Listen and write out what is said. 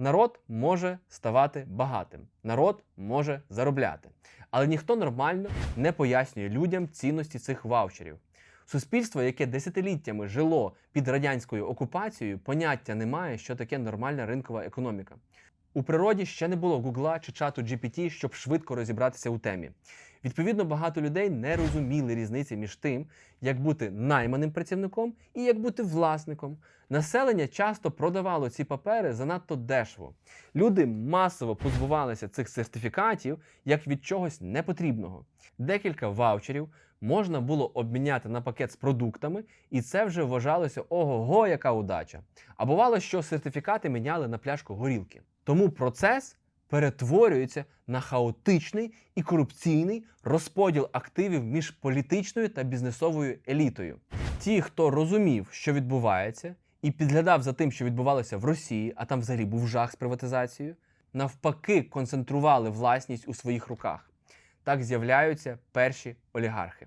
Народ може ставати багатим, народ може заробляти. Але ніхто нормально не пояснює людям цінності цих ваучерів. Суспільство, яке десятиліттями жило під радянською окупацією, поняття не має, що таке нормальна ринкова економіка. У природі ще не було Гугла чи чату GPT, щоб швидко розібратися у темі. Відповідно, багато людей не розуміли різниці між тим, як бути найманим працівником і як бути власником. Населення часто продавало ці папери занадто дешево. Люди масово позбувалися цих сертифікатів як від чогось непотрібного. Декілька ваучерів можна було обміняти на пакет з продуктами, і це вже вважалося ого-го, яка удача. А бувало, що сертифікати міняли на пляшку горілки. Тому процес перетворюється на хаотичний і корупційний розподіл активів між політичною та бізнесовою елітою. Ті, хто розумів, що відбувається, і підглядав за тим, що відбувалося в Росії, а там взагалі був жах з приватизацією, навпаки концентрували власність у своїх руках. Так з'являються перші олігархи.